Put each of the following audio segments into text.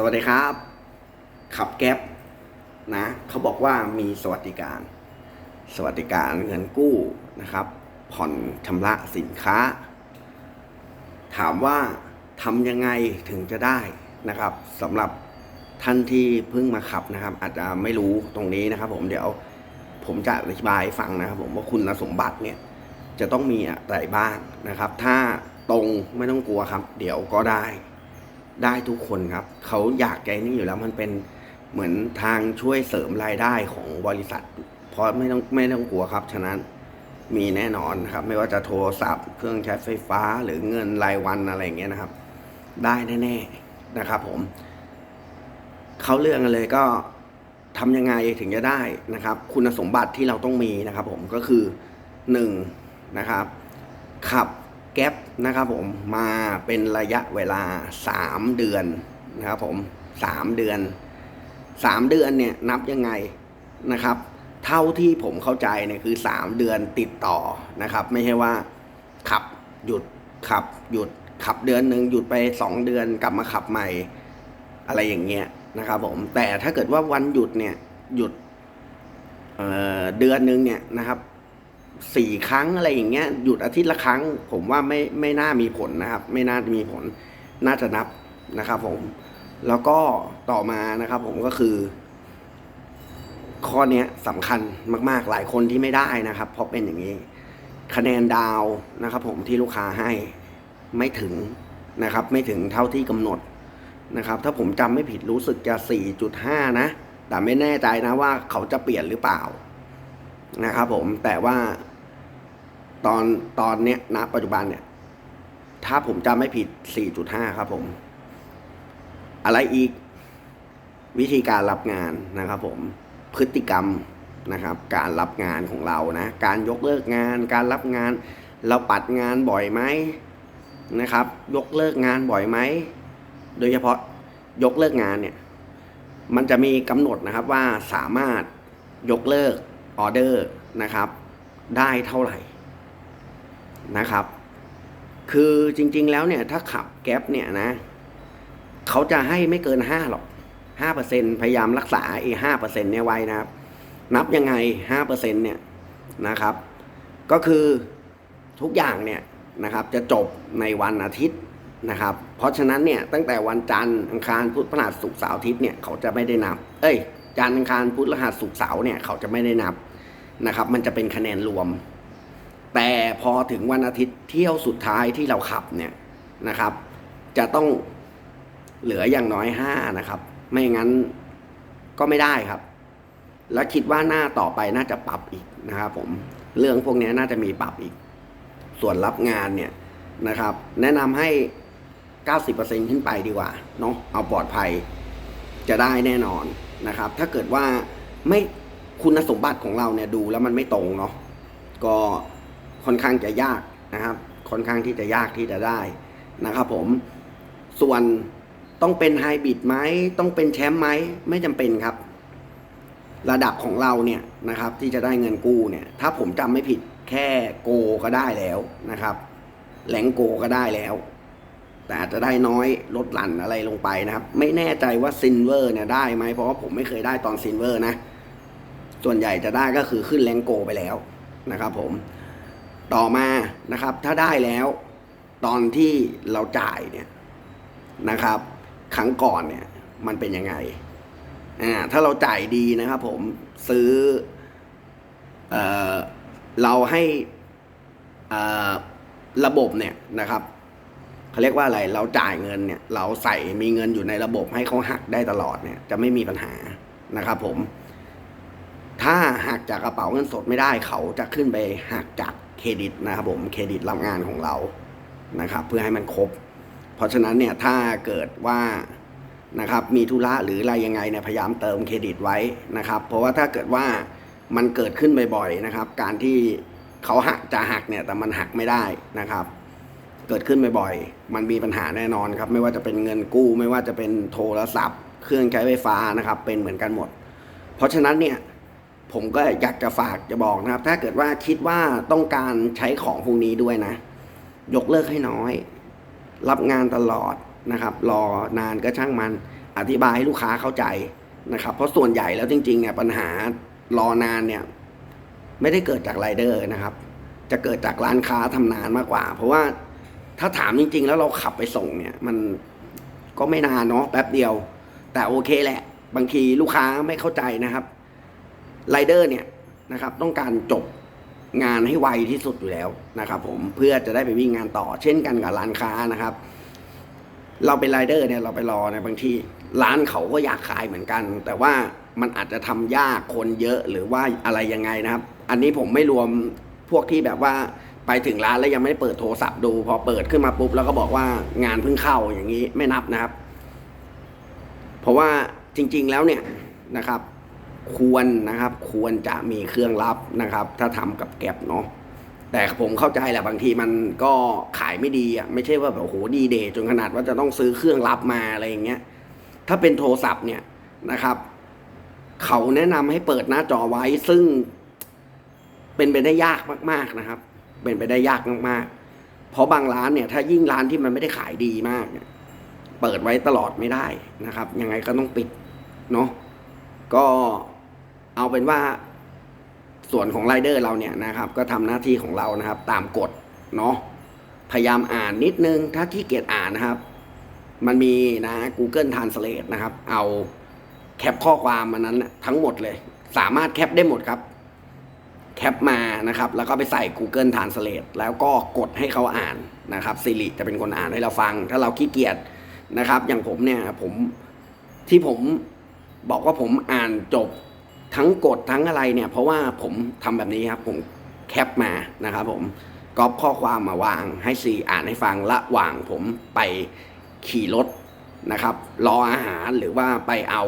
สวัสดีครับ ขับแก๊ปนะเขาบอกว่ามีสวัสดิการ สวัสดิการเงินกู้นะครับ ผ่อนชำระสินค้า ถามว่าทำยังไงถึงจะได้นะครับสำหรับท่านที่เพิ่งมาขับนะครับ อาจจะไม่รู้ตรงนี้นะครับ ผมเดี๋ยวผมจะอธิบายให้ฟังนะครับผมว่าคุณสมบัติเนี่ยจะต้องมีอะไรบ้างนะครับ ถ้าตรงไม่ต้องกลัวครับ เดี๋ยวก็ได้ ได้ทุกคนครับ เขาอยากใจนี่อยู่แล้วมันเป็นเหมือนทางช่วยเสริมรายได้ของบริษัท เพราะไม่ต้องไม่ต้องกลัวครับ ฉะนั้นมีแน่นอนครับ ไม่ว่าจะโทรศัพท์ เครื่องใช้ไฟฟ้าหรือเงินรายวันอะไรเงี้ยนะครับ ได้แน่ๆนะครับ ผม เขาเรื่องเลยก็ทำยังไงถึงจะได้นะครับ คุณสมบัติที่เราต้องมีนะครับ ผมก็คือหนึ่งนะครับ ขับ แก๊ปนะครับผมมาเป็นระยะเวลาสามเดือนนะครับผมสามเดือนสามเดือนเนี่ยนับยังไงนะครับ เท่าที่ผมเข้าใจเนี่ยคือสามเดือนติดต่อนะครับ ไม่ใช่ว่าขับหยุดขับหยุดขับเดือนหนึ่งหยุดไปสองเดือนกลับมาขับใหม่อะไรอย่างเงี้ยนะครับผมแต่ถ้าเกิดว่าวันหยุดเนี่ยหยุดเเดือนหนึ่งเนี่ยนะครับ สี่ครั้งอะไรอย่างเงี้ยหยุดอาทิตย์ละครั้ง ผมว่าไม่ไม่น่ามีผลนะครับ ไม่น่าจะมีผลน่าจะนับนะครับผมแล้วก็ต่อมานะครับ ผมก็คือ ข้อเนี้ยสำคัญมาก ๆ หลายคนที่ไม่ได้นะครับเพราะเป็นอย่างนี้ คะแนนดาวนะครับ ผมที่ลูกค้าให้ไม่ถึงนะครับ ไม่ถึงเท่าที่กำหนดนะครับ ถ้าผมจำไม่ผิดรู้สึกจะ 4.5 นะ แต่ไม่แน่ใจนะว่าเขาจะเปลี่ยนหรือเปล่านะครับผมแต่ว่า ตอนตอนเนี้ยณปัจจุบันเนี่ย ถ้าผมจำไม่ผิด 4.5 ครับผม อะไรอีกวิธีการรับงานนะครับผมพฤติกรรมนะครับ การรับงานของเรานะ การยกเลิกงาน การรับงาน เราปัดงานบ่อยไหมนะครับ ยกเลิกงานบ่อยไหมโดยเฉพาะยกเลิกงานเนี่ย มันจะมีกำหนดนะครับว่าสามารถยกเลิกออเดอร์นะครับ ได้เท่าไหร่ นะครับ คือจริง ๆ แล้วเนี่ยถ้าขับแก๊ปเนี่ยนะเขาจะให้ไม่เกินห้าหรอกห้าเปอร์เซ็นพยายามรักษาไอ้ห้าเปอร์เซ็นเนี่ยไว้นะครับ นับยังไงห้าเปอร์เซ็นเนี่ยนะครับ ก็คือทุกอย่างเนี่ยนะครับ จะจบในวันอาทิตย์นะครับ เพราะฉะนั้นเนี่ยตั้งแต่วันจันทร์อังคารพุธพฤหัสศุกร์เสาร์อาทิตย์เนี่ยเขาจะไม่ได้นับ เอ้ยจันทร์อังคารพุธพฤหัสศุกร์เสาร์เนี่ยเขาจะไม่ได้นับนะครับ มันจะเป็นคะแนนรวม แต่พอถึงวันอาทิตย์เที่ยวสุดท้ายที่เราขับเนี่ยนะครับ จะต้องเหลืออย่างน้อยห้านะครับ ไม่งั้นก็ไม่ได้ครับ และคิดว่าหน้าต่อไปน่าจะปรับอีกนะครับผมเรื่องพวกนี้น่าจะมีปรับอีก ส่วนรับงานเนี่ยนะครับ แนะนำให้ 90%ขึ้นไปดีกว่าเนาะเอาปลอดภัยจะได้แน่นอนนะครับ ถ้าเกิดว่าไม่คุณสมบัติของเราเนี่ยดูแล้วมันไม่ตรงเนาะก็ ค่อนข้างจะยากนะครับ ค่อนข้างที่จะยากที่จะได้นะครับผมส่วนต้องเป็นไฮบริดไหมต้องเป็นแชมป์ไหมไม่จำเป็นครับ ระดับของเราเนี่ยนะครับ ที่จะได้เงินกู้เนี่ย ถ้าผมจำไม่ผิดแค่โกก็ได้แล้วนะครับแหลงโกก็ได้แล้ว แต่อาจจะได้น้อยลดหลั่นอะไรลงไปนะครับ ไม่แน่ใจว่าซินเวอร์เนี่ยได้ไหมเพราะว่าผมไม่เคยได้ตอนซินเวอร์นะ ส่วนใหญ่จะได้ก็คือขึ้นแรงโกไปแล้วนะครับ ผม ต่อมานะครับ ถ้าได้แล้ว ตอนที่เราจ่ายเนี่ยนะครับ ครั้งก่อนเนี่ย มันเป็นยังไงอ่าถ้าเราจ่ายดีนะครับ ผมซื้อเอ่อเราให้อ่าระบบเนี่ยนะครับเขาเรียกว่าอะไร เราจ่ายเงินเนี่ย เราใส่มีเงินอยู่ในระบบให้เขาหักได้ตลอดเนี่ย จะไม่มีปัญหานะครับ ผม ถ้าหักจากกระเป๋าเงินสดไม่ได้เขาจะขึ้นไปหักจาก เครดิตนะครับผมเครดิตรับงานของเรานะครับ เพื่อให้มันครบ เพราะฉะนั้นเนี่ยถ้าเกิดว่านะครับมีธุระหรืออะไรยังไงเนี่ยพยายามเติมเครดิตไว้นะครับ เพราะว่าถ้าเกิดว่ามันเกิดขึ้นบ่อยๆนะครับ การที่เขาหักจะหักเนี่ยแต่มันหักไม่ได้นะครับ เกิดขึ้นบ่อยๆมันมีปัญหาแน่นอนครับ ไม่ว่าจะเป็นเงินกู้ ไม่ว่าจะเป็นโทรศัพท์ เครื่องใช้ไฟฟ้านะครับ เป็นเหมือนกันหมด เพราะฉะนั้นเนี่ย ผมก็อยากจะฝากจะบอกนะครับ ถ้าเกิดว่าคิดว่าต้องการใช้ของพวกนี้ด้วยนะ ยกเลิกให้น้อย รับงานตลอดนะครับ รอนานก็ช่างมันอธิบายให้ลูกค้าเข้าใจนะครับ เพราะส่วนใหญ่แล้วจริงๆเนี่ยปัญหารอนานเนี่ย ไม่ได้เกิดจากไรเดอร์นะครับ จะเกิดจากร้านค้าทำนานมากกว่า เพราะว่าถ้าถามจริง ๆ แล้วเราขับไปส่งเนี่ย มันก็ไม่นานเนาะแป๊บเดียว แต่โอเคแหละ บางทีลูกค้าไม่เข้าใจนะครับ ไรเดอร์เนี่ยนะครับต้องการจบงานให้ไวที่สุดอยู่แล้วนะครับผมเพื่อจะได้ไปวิ่งงานต่อ เช่นกันกับร้านค้านะครับ เราเป็นไรเดอร์เนี่ยเราไปรอเนี่ยบางทีร้านเขาก็อยากขายเหมือนกัน แต่ว่ามันอาจจะทำยากคนเยอะหรือว่าอะไรยังไงนะครับ อันนี้ผมไม่รวมพวกที่แบบว่าไปถึงร้านแล้วยังไม่ได้เปิดโทรศัพท์ดู พอเปิดขึ้นมาปุ๊บแล้วก็บอกว่างานเพิ่งเข้าอย่างนี้ไม่นับนะครับ เพราะว่าจริง ๆแล้วเนี่ยนะครับ ควรนะครับ ควรจะมีเครื่องรับนะครับ ถ้าทำกับแก็บเนาะแต่ผมเข้าใจแหละบางทีมันก็ขายไม่ดีอะไม่ใช่ว่าแบบโหดีเดย์จนขนาดว่าจะต้องซื้อเครื่องรับมาอะไรอย่างเงี้ย ถ้าเป็นโทรศัพท์เนี่ยนะครับ เขาแนะนำให้เปิดหน้าจอไว้ซึ่ง เป็นไปได้ยากมาก ๆนะครับ เป็นไปได้ยากมากๆ เพราะบางร้านเนี่ย ถ้ายิ่งร้านที่มันไม่ได้ขายดีมากเนี่ยเปิดไว้ตลอดไม่ได้นะครับ ยังไงก็ต้องปิดเนาะ ก็เอาเป็นว่าส่วนของไรเดอร์เราเนี่ยนะครับ ก็ทำหน้าที่ของเรานะครับ ตามกฎเนาะพยายามอ่านนิดนึง ถ้าขี้เกียจอ่านนะครับ มันมีนะ Google Translate นะครับ เอาแคปข้อความมันนั้นทั้งหมดเลย สามารถแคปได้หมดครับ แคปมานะครับ แล้วก็ไปใส่ Google Translate แล้วก็กดให้เขาอ่านนะครับสิริจะเป็นคนอ่านให้เราฟัง ถ้าเราขี้เกียจนะครับ อย่างผมเนี่ยผมที่ผม บอกว่าผมอ่านจบทั้งกดทั้งอะไรเนี่ยเพราะว่าผมทำแบบนี้ครับผมแคปมานะครับผมก๊อปข้อความมาวางให้ซีอ่านให้ฟังระหว่างผมไปขี่รถนะครับ รออาหารหรือว่าไปเอา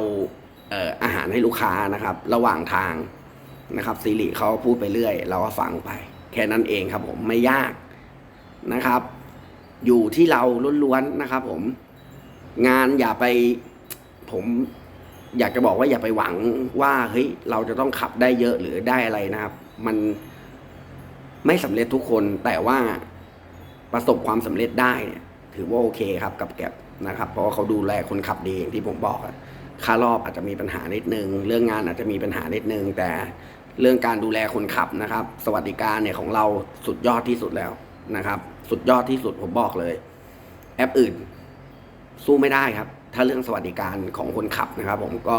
เอ่ออาหารให้ลูกค้านะครับ ระหว่างทางนะครับซีริเขาพูดไปเรื่อย เราก็ฟังไป แค่นั้นเองครับผมไม่ยากนะครับ อยู่ที่เราล้วนๆนะครับ ผมงานอย่าไปผม อยากจะบอกว่าอย่าไปหวังว่าเฮ้ยเราจะต้องขับได้เยอะหรือได้อะไรนะครับ มันไม่สำเร็จทุกคนแต่ว่าประสบความสำเร็จได้เนี่ย ถือว่าโอเคครับกับแก็บนะครับ เพราะว่าเขาดูแลคนขับดีอย่างที่ผมบอกอะค่ารอบอาจจะมีปัญหานิดนึง เรื่องงานอาจจะมีปัญหานิดนึง แต่เรื่องการดูแลคนขับนะครับ สวัสดิการเนี่ยของเราสุดยอดที่สุดแล้วนะครับ สุดยอดที่สุดผมบอกเลย แอปอื่น สู้ไม่ได้ครับ ถ้าเรื่องสวัสดิการของคนขับนะครับ ผมก็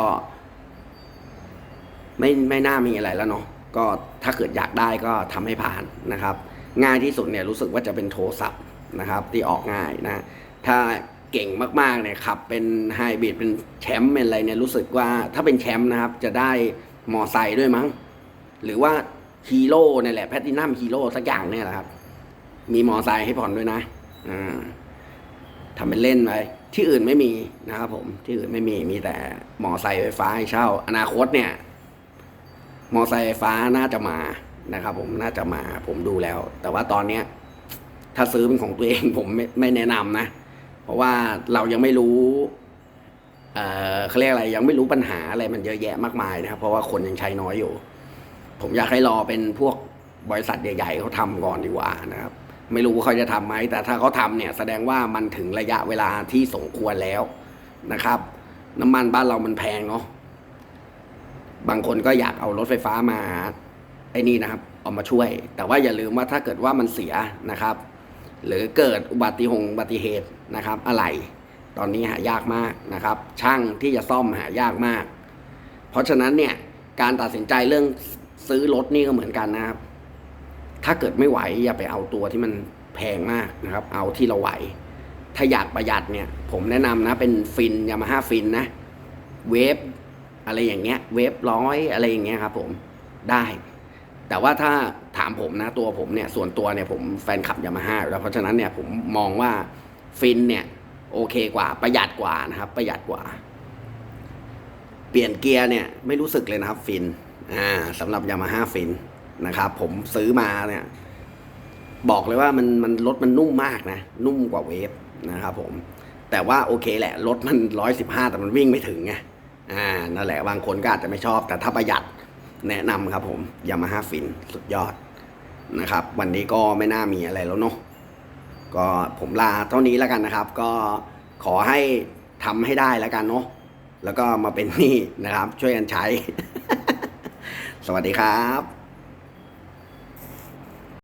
ไม่ไม่น่ามีอะไรแล้วเนาะก็ถ้าเกิดอยากได้ก็ทำให้ผ่านนะครับ ง่ายที่สุดเนี่ยรู้สึกว่าจะเป็นโทรศัพท์นะครับ ที่ออกง่ายนะ ถ้าเก่งมากๆเนี่ยขับ เป็นไฮบริดเป็นแชมป์เป็นอะไรเนี่ยรู้สึกว่าถ้าเป็นแชมป์นะครับ จะได้มอไซค์ด้วยมั้ง หรือว่าฮีโร่เนี่ยแหละแพตตินัมฮีโร่สักอย่างเนี่ยแหละครับ มีมอไซค์ให้ผ่อนด้วยนะอ่าทำเป็นเล่นไป ที่อื่นไม่มีนะครับผมที่อื่นไม่มีมีแต่มอไซค์ไฟฟ้าให้เช่า อนาคตเนี่ย มอไซค์ไฟฟ้าน่าจะมานะครับ ผมน่าจะมาผมดูแล้ว แต่ว่าตอนเนี้ย ถ้าซื้อเป็นของตัวเองผมไม่ไม่แนะนำนะ เพราะว่าเรายังไม่รู้เอ่อเขาเรียกอะไรยังไม่รู้ปัญหาอะไรมันเยอะแยะมากมายนะครับ เพราะว่าคนยังใช้น้อยอยู่ ผมอยากให้รอเป็นพวกบริษัทใหญ่ๆเขาทำก่อนดีกว่านะครับ ไม่รู้ว่าเขาจะทำไหมแต่ถ้าเขาทำเนี่ยแสดงว่ามันถึงระยะเวลาที่สมควรแล้วนะครับ น้ำมันบ้านเรามันแพงเนาะบางคนก็อยากเอารถไฟฟ้ามาไอ้นี่นะครับเอามาช่วย แต่ว่าอย่าลืมว่าถ้าเกิดว่ามันเสียนะครับ หรือเกิดอุบัติหงอุบัติเหตุนะครับ อะไร ตอนนี้หายากมากนะครับ ช่างที่จะซ่อมหายากมาก เพราะฉะนั้นเนี่ยการตัดสินใจเรื่องซื้อรถนี่ก็เหมือนกันนะครับ ถ้าเกิดไม่ไหวอย่าไปเอาตัวที่มันแพงมากนะครับ เอาที่เราไหว ถ้าอยากประหยัดเนี่ย ผมแนะนำนะเป็นฟินยามาฮ่าฟินนะ เวฟอะไรอย่างเงี้ย เวฟร้อยอะไรอย่างเงี้ยครับผมได้ แต่ว่าถ้าถามผมนะตัวผมเนี่ยส่วนตัวเนี่ยผมแฟนคลับยามาฮ่าแล้วเพราะฉะนั้นเนี่ยผมมองว่าฟินเนี่ยโอเคกว่าประหยัดกว่านะครับ ประหยัดกว่า เปลี่ยนเกียร์เนี่ยไม่รู้สึกเลยนะครับฟินอ่าสำหรับยามาฮ่าฟิน นะครับ ผมซื้อมาเนี่ยบอกเลยว่ามันมันรถมันนุ่มมากนะ นุ่มกว่าเวฟนะครับผม แต่ว่าโอเคแหละ รถมันร้อยสิบห้าแต่มันวิ่งไม่ถึงไงอ่านั่นแหละบางคนก็อาจจะไม่ชอบ แต่ถ้าประหยัดแนะนำครับผมยามาฮ่าฟินสุดยอดนะครับ วันนี้ก็ไม่น่ามีอะไรแล้วเนาะก็ผมลาเท่านี้แล้วกันนะครับ ก็ขอให้ทำให้ได้แล้วกันเนาะแล้วก็มาเป็นนี้นะครับ ช่วยกันใช้ สวัสดีครับ